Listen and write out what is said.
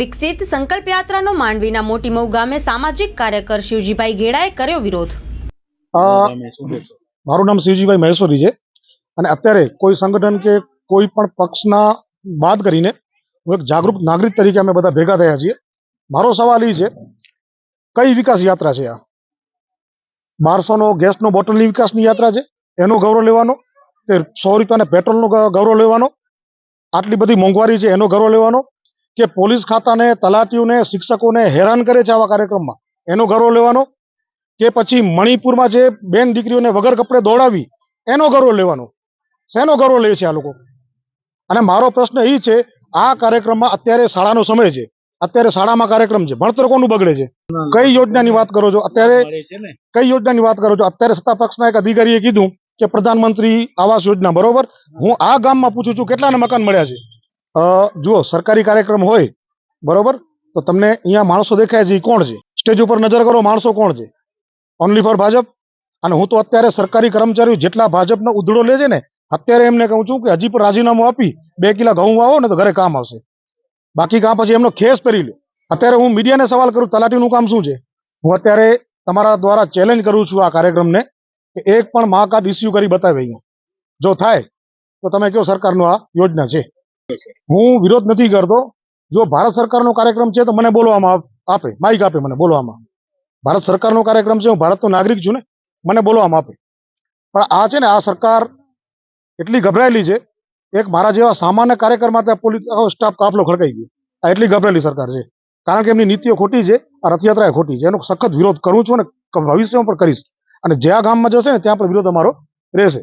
વિકસિત સંકલ્પ યાત્રાનો માંડવીના મોટી મઉ ગામે સામાજિક કાર્યકર શિવજીભાઈ ઘેડાએ કર્યો વિરોધ. મારું નામ શિવજીભાઈ મહેશ્વરી છે. અને અત્યારે કોઈ સંગઠન કે કોઈ પણ પક્ષના બાદ કરીને હું એક જાગૃત નાગરિક તરીકે અમે બધા ભેગા થયા છીએ. મારો સવાલ એ છે કઈ વિકાસ યાત્રા છે આ? બારસોનો ગેસનો બોટલની વિકાસની યાત્રા છે? એનો ગૌરવ લેવાનો? કે સો રૂપિયાના પેટ્રોલનો ગૌરવ લેવાનો? આટલી બધી મોંઘવારી છે એનો ગૌરવ લેવાનો? કે પોલીસ ખાતાને તલાટીઓને શિક્ષકોને હેરાન કરે છે આવા કાર્યક્રમમાં? એનો ગરવો લેવાનો? કે પછી મણિપુરમાં જે બેન દીકરીઓને વગર કપડે દોડાવી એનો ગરવો લેવાનો? શેનો ગૌરવ લે છે આ લોકો? અને મારો પ્રશ્ન એ છે આ કાર્યક્રમમાં અત્યારે શાળાનો સમય છે. અત્યારે શાળામાં કાર્યક્રમ છે. ભણતર કોનું બગડે છે? કઈ યોજનાની વાત કરો છો? અત્યારે કઈ યોજનાની વાત કરો છો? અત્યારે સત્તા પક્ષના એક અધિકારીએ કીધું કે પ્રધાનમંત્રી આવાસ યોજના બરોબર? હું આ ગામમાં પૂછું છું કેટલાને મકાન મળ્યા છે? જુઓ, સરકારી કાર્યક્રમ હોય, બરોબર? તો તમને અહીંયા માણસો દેખાય છે એ કોણ છે? સ્ટેજ ઉપર નજર કરો, માણસો કોણ છે? Only for Bhajap? અને હું તો અત્યારે સરકારી કર્મચારીઓ જેટલા ભાજપનો ઉધડો લે છે ને, અત્યારે એમને કહું છું કે હજી પણ રાજીનામું આપી, બે કિલા ઘઉં વાવો ને તો ઘરે કામ આવશે. બાકી કામ પછી એમનો ખેસ પહેરી લે. અત્યારે હું મીડિયાને સવાલ કરું, તલાટીનું કામ શું છે? હું અત્યારે તમારા દ્વારા ચેલેન્જ કરું છું આ કાર્યક્રમને, કે એક પણ મા કાર્ડ ઇસ્યુ કરી બતાવે અહીંયા. જો થાય, તો તમે કહો સરકારનો આ યોજના છે. હું વિરોધ નથી કરતો. જો ભારત સરકારનો કાર્યક્રમ છે તો મને બોલવામાં આપે માઇક આપે મને બોલવામાં. ભારત સરકારનો કાર્યક્રમ છે, હું ભારતનો નાગરિક છું ને, મને બોલવામાં આપે. પણ આ છે ને, આ સરકાર એટલી ગભરાયેલી છે, એક મારા જેવા સામાન્ય કાર્યકર માટે પોલીસ સ્ટાફ કાફલો ખડકાઈ ગયો. આ એટલી ગભરાયેલી સરકાર છે. કારણ કે એમની નીતિઓ ખોટી છે, આ રથયાત્રા ખોટી છે. એનો સખત વિરોધ કરું છું અને ભવિષ્યમાં પણ કરીશ. અને જ્યાં ગામમાં જશે ને, ત્યાં પણ વિરોધ અમારો રહેશે.